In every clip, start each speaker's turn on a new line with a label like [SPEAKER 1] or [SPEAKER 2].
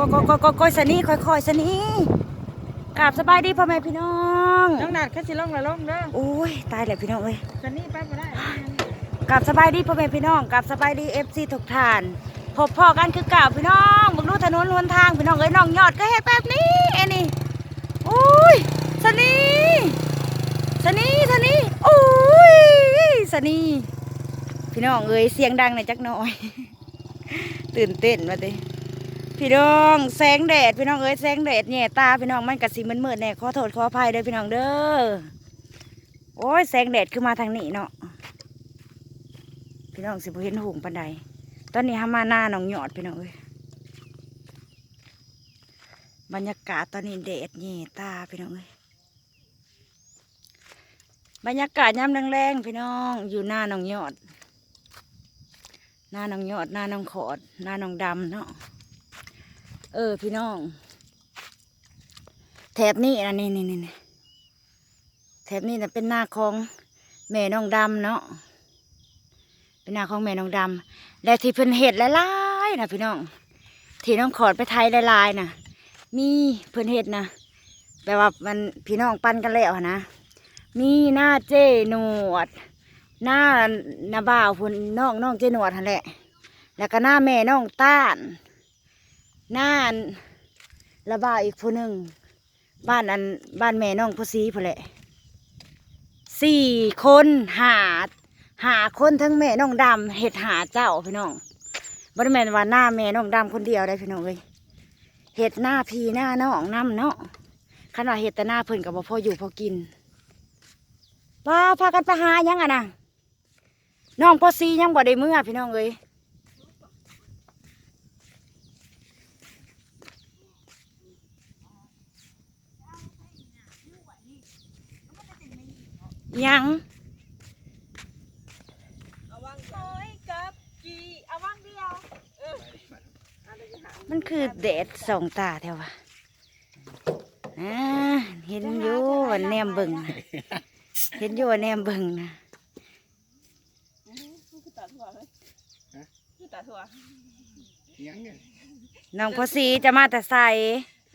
[SPEAKER 1] ก็ก็ก็ก็ก็สนีค่อยๆสนีกราบสบายดีพ่อแม่พี่น้อง
[SPEAKER 2] น้องนาดแค่สิลงละลงเด้อ
[SPEAKER 1] โอ้ยตายแล้วพี่น้องเอ้ย
[SPEAKER 2] คันนี้ไปบ่ได้
[SPEAKER 1] กราบสบายดีพ่อแม่พี่น้องกราบสบายดีเอฟซีทุกท่านพบพ่อกันคือกราบพี่น้องบึงดูถนนหนทางพี่น้องเอ้ยน้องยอดก็เฮ็ดแบบนี้เอ็นี่โอ้ยสนีสนีสนีโอ้ยสนีพี่น้องเอ้ยเสียงดังหน่อยจักหน่อย ตื่นเต้นมาดิ พี่น้องแสงแดดพี่น้องเอ้ยแสงแดดแหน่ตาพี่น้องมันกะสีมันมืดๆแน่ขอโทษขออภัยเด้อพี่น้องเด้อโอ้ยแสงแดดคือมาทางนี้เนาะพี่น้องสิบเห็นหุงปันใดตอนนี้หามาหน้าหนองหยอดพี่น้องเอ้ยบรรยากาศตอนนี้แดดแหน่ตาพี่น้องเอ้ยบรรยากาศยามแรงๆพี่น้องอยู่หน้าหนองหยอดหน้าหนองหยอดหน้าหนองขอดหน้าหนองดำเนาะ เออ พี่น้อง แถบนี้นะนี่นี่นี่นี่แถบนี้นะเป็นหน้าของแม่น้องดำเนาะเป็นหน้าของแม่น้องดำและที่เพิ่นเห็ดหลายๆนะพี่น้อง ที่น้องขอดไปไทยหลายๆนะมีเพิ่นเห็ดนะแปลว่ามันพี่น้องปั้นกันแล้วนะมีหน้าเจหนวด หน้านาบ่าวพุ่นน้องน้องเจหนวดหั่นแหละ แล้วก็หน้าแม่น้องต้าน หน้าละบาอีกผู้หนึ่งบ้านอันบ้านแม่น้องผู้ซีพุ่นแหละสี่คนหาหาคนทั้งแม่น้องดำเห็ดหาเจ้าพี่น้องบ่ได้แม่นว่าหน้าแม่น้องดำคนเดียวได้พี่น้องเอ้ยเห็ดหน้าพีหน้าน้องน้ำเนาะขนาดเห็ดแต่หน้าเพิ่นกับบ่พออยู่พอกินป้าพากันไปหายังอะนะน้องพ่อซียังบ่ได้เมื่อพี่น้องเอ้ยยัง
[SPEAKER 2] เอาวางคอยกับกีเอาวางเดียวเออ
[SPEAKER 1] มันคือแดดสองตาแถววะอ่าเห็นอยู่ว่าแนมเบิ่งน่ะเห็นอยู่ว่าแนมเบิ่งนะ
[SPEAKER 2] คือตัดหัวเลยคือตัดหัว
[SPEAKER 3] ยังไง
[SPEAKER 1] น้องพอซีจะมาแต่ใส่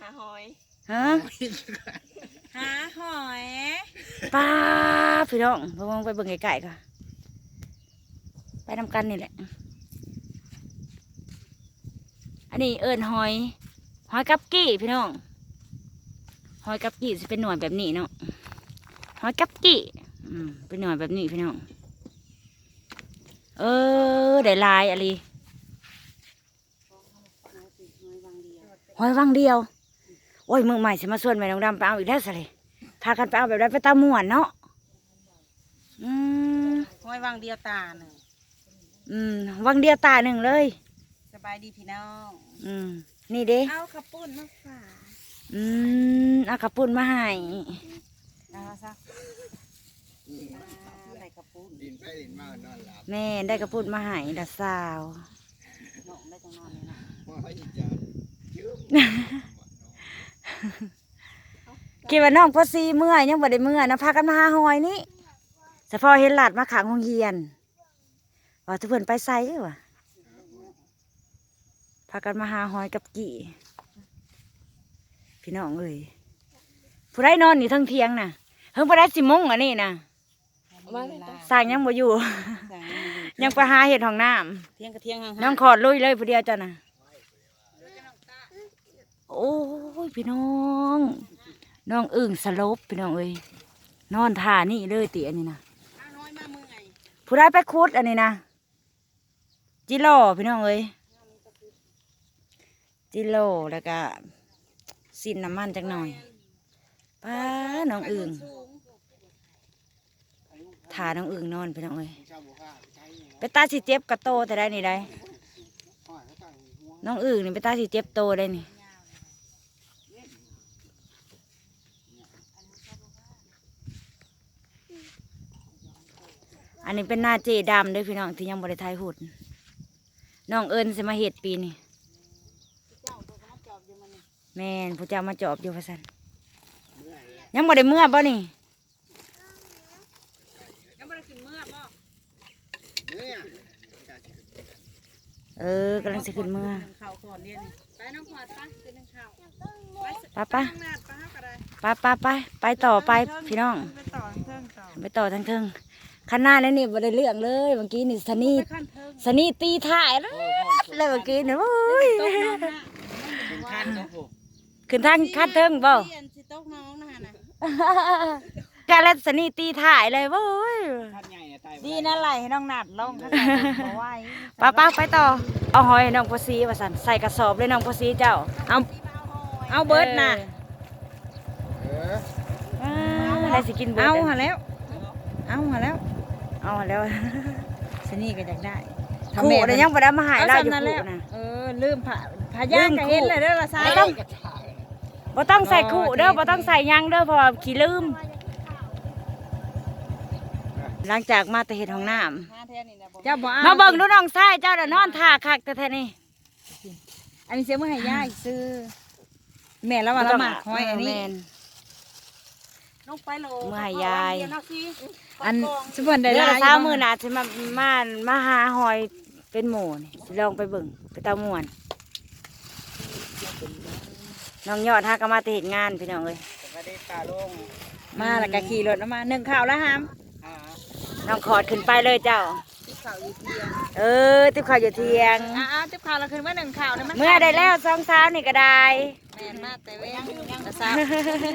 [SPEAKER 2] หาหอย
[SPEAKER 1] ฮะ
[SPEAKER 2] หาหอย
[SPEAKER 1] ป้าพี่น้องเพิ่งไปเบิ่งไก่ๆก่อนไปนำกันนี่แหละ อันนี้เอิญหอย หอยกับกี้พี่น้อง หอยกับกี้จะเป็นหน่วยแบบนี้เนาะ หอยกับกี้อืมเป็นหน่วยแบบนี้พี่น้อง เออได้ลายอะไรหอยวังเดียว โอ้ยมือใหม่สิมาส่วนแม่น้องดำไปเอาอีกแล้วสิเลยพากันไปเอาแบบนั้นไปตามม่วนเนาะอืม
[SPEAKER 2] หอยวางเดียวตาหนึ่ง
[SPEAKER 1] อืมวังเดียวตาหนึ่งเลย
[SPEAKER 2] สบายดีพี่น้อง
[SPEAKER 1] อืม นี่เด้
[SPEAKER 2] เอาข้าวปุ้นมาฝาก
[SPEAKER 1] อืมเอากระปุ่นมาให้
[SPEAKER 2] เอาซะใส่ข้าวปุ้น
[SPEAKER 3] ดินไปดินมานอนหลับ
[SPEAKER 1] แม่ได้กระปุ่นมาให้ละสาว
[SPEAKER 2] น้องได้จังนอนเลยนะ
[SPEAKER 3] ว่าให้จะ ยืม
[SPEAKER 1] คิดว่าน้องพอซีเมื่อยยังบ่ได้เมื่อยนะพากันมาหาหอยนี่สะพอเห็นหลาดมาขังโรงเรียนว่าทุกเพิ่นไปไซวะพากันมาหาหอยกับกี่ พี่น้องเอ้ยผู้ใดนอนอยู่เทั้งเทียงน่ะเพิ่งผู้ใดสิมงอันนี้น่ะ
[SPEAKER 2] มาเลย
[SPEAKER 1] สร้างยังบ่อยู่ ยังไปหาเห็ดของน้
[SPEAKER 2] เที่ยงกระเที่ยงห่างำ
[SPEAKER 1] น้องขอดลุยเลยผู้เดียวจ้ะน่ะ โอ้ยพี่น้องน้องอึ่งสลบพี่น้องเอ้ยนอนท่านี่เลยตีอันนี้นะ
[SPEAKER 2] น้อยมาเมื่อย
[SPEAKER 1] ผู้ใดไปคุดอันนี้นะจิโร่พี่น้องเอ้ยจิโร่แล้วก็สินน้ำมันจักหน่อยป้าน้องอึ่งท่าน้องอึ่งนอนพี่น้องเอ้ย
[SPEAKER 3] ชาวบุค่าใช้เนี่ย
[SPEAKER 1] ไปตาสิเจ็บกระโตแต่ได้นี่ได้
[SPEAKER 3] ห้อยเขาตั้งหัว
[SPEAKER 1] น้องอึ่งนี่ไปตาสิเจ็บโตได้นี่ อันนี้เป็นหน้าเจดำเด้วยพี่น้องที่ยังบริทายหุดน้องเอิญจะมาเห็ดปีนี่แม่นผู้เจ้ามาจอบอยู่พะสันยังบ่ได้เมื่อบ่นี่
[SPEAKER 2] ยังไม่ได้กินเมื่อบ่
[SPEAKER 3] เนี่ย
[SPEAKER 1] เออกำลังสิขึ้นเมื่อ
[SPEAKER 2] ข้าวก่อนเรียนไปน้องขวดปะเป็นหนึ่งข้าว
[SPEAKER 1] ไปไป
[SPEAKER 2] ข้างหน้าปะห้าก็ได้
[SPEAKER 1] ไปไปไปไปต่อไปพี่น้อง
[SPEAKER 2] ไปต่อเทิงต่อ
[SPEAKER 1] ไปต่อทั้งเทิง ข้างหน้าแล้วนี่บ่ได้เรื่องเลยเมื่อกี้นี่สนี
[SPEAKER 2] ไปขั้นเทิง
[SPEAKER 1] สนีตีถ่ายแล้วเลยเมื่อกี้นี่โอ้ย
[SPEAKER 2] ตกน้องนะ
[SPEAKER 3] ถึงขั้นครับผม
[SPEAKER 1] ขึ้นทางคัดเทิงบ่
[SPEAKER 2] เรียนสิตกน้องนะฮะนะ
[SPEAKER 1] กาแล้วสนีตีถ่ายเลยโว้ย
[SPEAKER 3] ขั้นใหญ่เนี่ยตาย
[SPEAKER 2] ดีนะไหลให้น้องหนัดลงเขาใส่บ่ไหว
[SPEAKER 1] ไป้าป้าไปต่อ เอาหอยน้องพอซีว่าสันใส่กระสอบเลยน้องพอซีเจ้า
[SPEAKER 2] เอาเอาเบิร์ดน่ะ
[SPEAKER 3] เออ
[SPEAKER 1] เออได้สิกินเบิด
[SPEAKER 2] เอา
[SPEAKER 1] ด้
[SPEAKER 2] หาแล้ว เอาหาแล้ว
[SPEAKER 1] เอาแล้ว
[SPEAKER 2] สนี่ก็อยากได้
[SPEAKER 1] ขู่เดี๋ยวยังบ่ได้มาหาย
[SPEAKER 2] เอา
[SPEAKER 1] เราอยู่
[SPEAKER 2] ซ้ำนั่นแหละ
[SPEAKER 1] ขู่นะ
[SPEAKER 2] เออลืมผ่าพายางก็เห็นเลยเด้อละซ้าย
[SPEAKER 1] ไม่ต้องบ่ต้องใส่ขู่เด้อบ่ต้องใส่หยังเด้อเพอขี้ลืม หลังจากมาแต่เฮ็ดห้องน้ำ
[SPEAKER 2] เจ้าบ่
[SPEAKER 1] มาเบิ่งดูน้องชายเจ้าน่ะนอนท่าคักแต่แท้นี่
[SPEAKER 2] อันนี้เสียมือให้ย่ายซื้อแม่แล้วว่าละหมากหอยอันนี้
[SPEAKER 1] แม่น
[SPEAKER 2] น้องไปโล
[SPEAKER 1] เมื่อให้ยาย
[SPEAKER 2] อันสุพรรณได้
[SPEAKER 1] เดี๋ยว
[SPEAKER 2] หลาย
[SPEAKER 1] เช้ามื้อหน่ะสิมามามาหาหอยเป็นหมู่นี่สิลองไปเบิ่งไปตาม่วนน้องยอดฮากก็มาแต่เฮ็ดงานพี่น้องเอ้ย
[SPEAKER 3] สวัสดีตาลง
[SPEAKER 2] มาแล้วก็ขี่รถออกมาหนึ่งข่าวแล้วฮาม
[SPEAKER 3] อ่า
[SPEAKER 1] น้องขอดขึ้นไปเลยเจ้า
[SPEAKER 2] ข่าวอยู่เที่ยง
[SPEAKER 1] เออติ๊บข้าวอยู่เทียง
[SPEAKER 2] อ่าติ๊บข่าวเราขึ้นมาหนึ่งข่าวเนี่ยมัน
[SPEAKER 1] เมื่อได้แล้วสองสาวนี่ก็ได้
[SPEAKER 2] แม่นมากแต่ว่ายังยังละสาว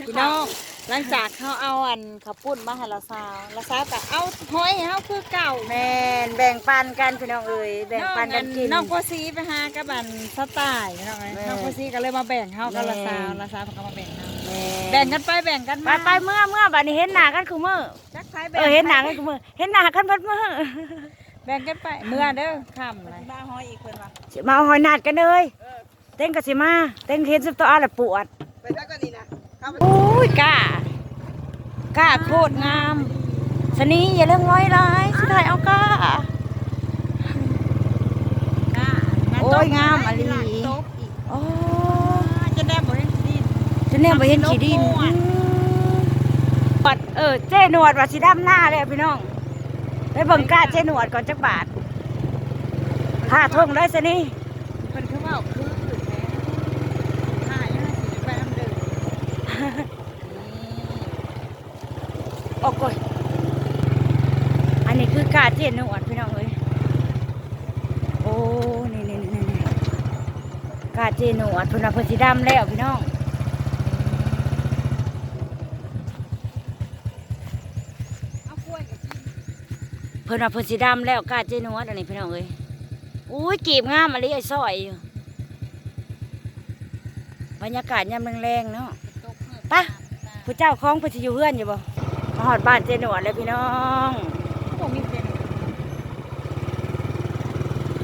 [SPEAKER 2] พี่น้อง หลังจากเขาเอาอันข้าวปุ้นมาให้ละสาวละสาวแต่เอาหอยให้เขาคือเก่า
[SPEAKER 1] แม่นแบ่งปันกันพี่น้องเอ้ยแบ่งปันกันกิน
[SPEAKER 2] น้องโพสีไปหากับอันสไตล์น้องเอ้ย
[SPEAKER 1] แม่
[SPEAKER 2] น้องโพสีก็เลยมาแบ่งเขากับละสาว
[SPEAKER 1] แม่
[SPEAKER 2] ละสาวเขาก็มาแบ่งเขา
[SPEAKER 1] แม่
[SPEAKER 2] แบ่งกันไปแบ่งกัน
[SPEAKER 1] ไป
[SPEAKER 2] มา
[SPEAKER 1] ไปเมื่อเมื่อบัดนี้เห็นหน้ากันคือมื้อ
[SPEAKER 2] จักไผ
[SPEAKER 1] เออเห็นหน้ากันคือมื้อเห็นหน้ากันเพัดมื้อ
[SPEAKER 2] แบ่งกันไปเมื่อเด้อค่ำอะไรบ้าหอยอีกคนว่ะ
[SPEAKER 1] สิมาเอาหอยนาดกันเลยเต้นก็สิมาเต้นเห็นสุดตัวอะไรปวด
[SPEAKER 2] ไปทักกันนี่นะ
[SPEAKER 1] โอ้ยกล้า กล้าโคตรงามสนีอย่าเรื่องง้อยร้ายสิถ่ายเอากล้าโอ้ยงามอะลี
[SPEAKER 2] ตบอีก
[SPEAKER 1] โอ้
[SPEAKER 2] จะได้บ่เห็นดิน
[SPEAKER 1] ฉันเนี่ยไปเห็นขี้ดิน
[SPEAKER 2] นกม่วน
[SPEAKER 1] ปัดเออเจ้หนวดว่าสิดำหน้าเลยพี่น้องไปเบิ่งกล้าเจ้หนวดก่อนจักบาทผ้าทงได้สนี่
[SPEAKER 2] เป็นคือว่าคือแท้หายแล้วสิไปอำเด้ อ
[SPEAKER 1] โอ้โกยอันนี้คือกล้าเจ้หนวดพี่น้องเอ้ยโอ้นี่นี่นี่นี่กล้าเจ้หนวดเพิ่นว่าเพิ่นสิดำแล้วพี่น้อง
[SPEAKER 2] เอากล้วยกับกิน
[SPEAKER 1] เพิ่นว่าเพิ่นสิดำแล้วกล้าเจ้หนวดอันนี้พี่น้องเอ้ยอุ้ยกีบงามอะไรไอ้ซอยอยู่บรรยากาศยามแรงๆเนาะ
[SPEAKER 2] ตกเมื่อ
[SPEAKER 1] ไปผู้เจ้าของเพิ่นสิอยู่เฮือนอยู่บ่ มาฮอดบ้านเจหนวดแล้วพี่น้อง
[SPEAKER 2] ผมมีเพื่อน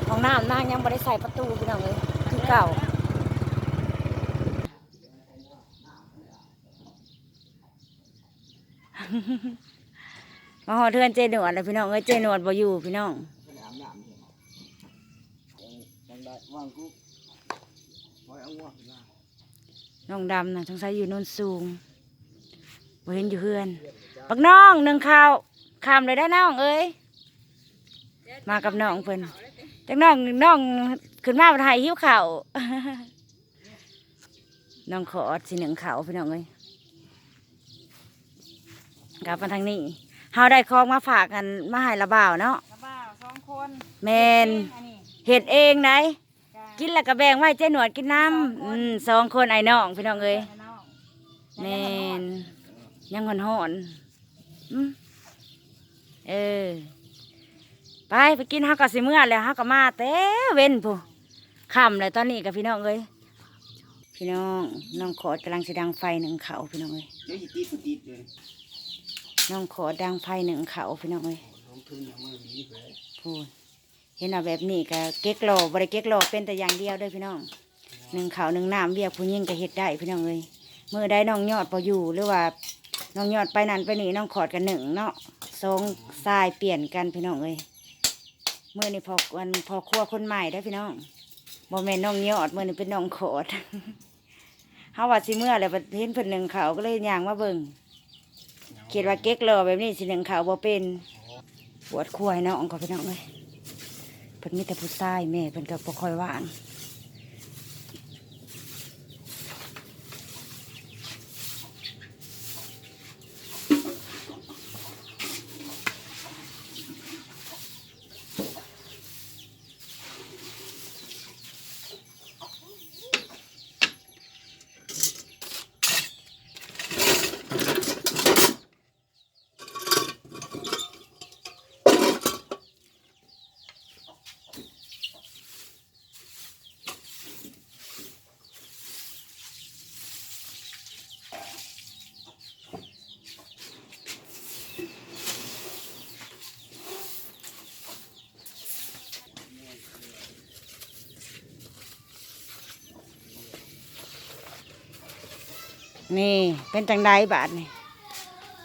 [SPEAKER 1] ห้องน้ำนางยังบ่ได้ใส่ประตูพี่น้องเอ้ยคือเก่ามาฮอดเฮือนเจหนวดแล้วพี่น้องเอ้ยเจหนวดบ่อยู่พี่น้อง
[SPEAKER 3] ไปอาบน้ำเนี่ยยังได้วางกูไว้เอาหัวขึ้นมา
[SPEAKER 1] น้องดำน่ะสงสัยอยู่โนนสูงบ่เห็นอยู่เฮือน บักน้องหนึ่งข้าวข้ามเลยได้น้องเอ้ยมากับน้องเพิ่นจักน้องน้องขึ้นมาบ่ถ่ายหิวข้าวน้องขอสิหนึ่งข้าวพี่น้องเอ้ยกลับมาทางนี้เฮาได้ของมาฝากกันมาให้ละบ่าวเนาะ
[SPEAKER 2] กระบ่าวสองคน
[SPEAKER 1] แมน
[SPEAKER 2] อันนี้
[SPEAKER 1] เฮ็ดเองไหน
[SPEAKER 2] กา
[SPEAKER 1] กินแล้วก็แบ่งไว้เจ๊หนวดกินน้ำอืมสองคนไอ้น้องพี่น้องเอ้ย
[SPEAKER 2] น้อง
[SPEAKER 1] แมนยังหอนหอนๆอืม เออ ไปไปกินฮักกับสิเมื่อแล้วฮักกับมาแต่เว้นผู้ค่ำเลยตอนนี้กับพี่น้องเอ้ยพี่น้องน้องขอดกำลังสิดังไฟหนึ่งเขาพี่น้องเอ้ย
[SPEAKER 3] เดี๋ยวสิติดกูติดเลย
[SPEAKER 1] น้องขอดังไฟหนึ่งเขาพี่น้องเอ้ย
[SPEAKER 3] ลย
[SPEAKER 1] พูดเห็นเอาแบบนี้ก็เก๊กหล่อบริเก๊กหล่อเป็นแต่อย่างเดียวด้วยพี่น้องหนึ่งเขาหนึ่งน้ำเบียกผู้ยิ่งก็เฮ็ดได้พี่น้องเอ้ยเมื่อได้น้องยอดพออยู่หรือว่า น้องยอดไปนั่นไปนี่น้องขอดกันหนึ่งเนาะสองทรายเปลี่ยนกันพี่น้องเอ้ยเมื่อนี่พอวันพอครัวคนใหม่ได้พี่น้องบ่แม่น้องยอดเมื่อนี่เป็นน้องขอดเฮาว่าสิเมื่อแล้วบัดเห็นเพิ่นหนึ่งเขาก็เลยย่างมาเบิ่งคิดว่าเก๊กหล่อแบบนี้สิหนึ่งเขาบ่เป็นปวดควให้น้องก็พี่น้องเอ้ยเพิ่นมีแต่ผู้ชายแม่เพิ่นก็บ่ค่อยว่าง นี่เป็นจังไดบาทนี่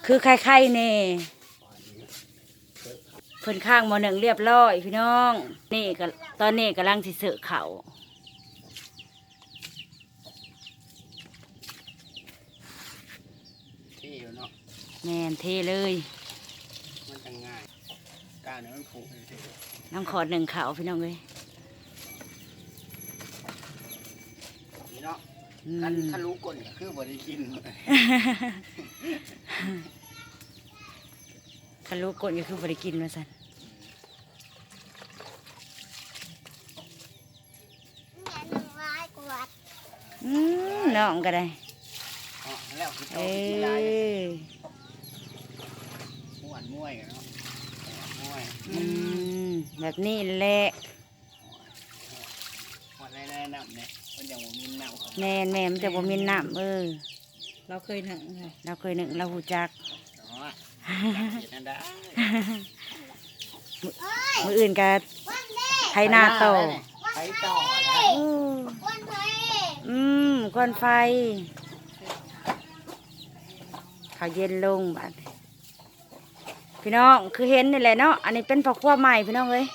[SPEAKER 1] คือไข่ไข่ๆนี่เพิ่นข้างหมอหนึ่งเรียบร้อยพี่น้อง นี่ก็ตอนนี้กำลังสิเสือเขา
[SPEAKER 3] ที่อยู่เนาะ
[SPEAKER 1] แมนเทเลย
[SPEAKER 3] มันจะง่ายการเนี่ยมันผูกเลย
[SPEAKER 1] น้ำขอดหนึ่งเขาพี่น้องเลย
[SPEAKER 3] นี่ เนาะ
[SPEAKER 1] อื
[SPEAKER 3] คัน
[SPEAKER 1] ม
[SPEAKER 3] คันรู้กลก็คือบริกิน
[SPEAKER 1] คันรู้กดก็คือบริกินมาสันอืมน้องก็ได้
[SPEAKER 3] อ๋อแล้วคือโต
[SPEAKER 1] เอ้
[SPEAKER 3] กินได้
[SPEAKER 1] ย
[SPEAKER 3] ม่วนมวยกันเนาะม่วย
[SPEAKER 1] อืมแบบนี้แหละ
[SPEAKER 3] ม่วนแน่ๆน้ำเนี่ย มันยังบ่มีน้ำเขา
[SPEAKER 1] แม่นแม่มันจะบ่มีน้ำเออ
[SPEAKER 2] เราเคยหนังไง
[SPEAKER 1] เราเคยหนึ่งเราหูจัก
[SPEAKER 3] อ๋อเห็นนั่นได้
[SPEAKER 1] มืออื่นก็ไทยนาโต
[SPEAKER 3] ไถต่อนะ
[SPEAKER 1] อืมอืมควันไฟเขาเย็นลงบาดนี้พี่น้องคือเห็นนี่แหละเนาะอันนี้เป็นผักขั้วใหม่พี่น้องเอ้ย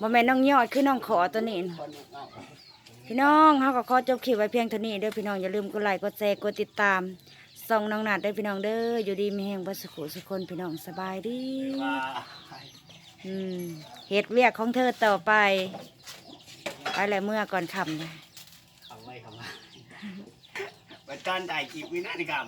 [SPEAKER 1] บ่แม่นน้องยอดคือน้องขอตัวนี้น่ะ
[SPEAKER 3] คนเอา
[SPEAKER 1] พี่น้องเฮาก็ขอจบคลิปไว้เพียงเท่านี้เด้อพี่น้องอย่าลืมกดไลค์กดแชร์กดติดตามส่องน้องนัดเด้อพี่น้องเด้ออยู่ดีมีแห่งบัสุขุสุคนพี่น้องสบายดีอืมเหตุเรียกของเธอต่อไปไปแล้วเมื่อก่อนคำเลย
[SPEAKER 3] คำไม่คำว่าไปตอนใดจีบวินาทีกรรม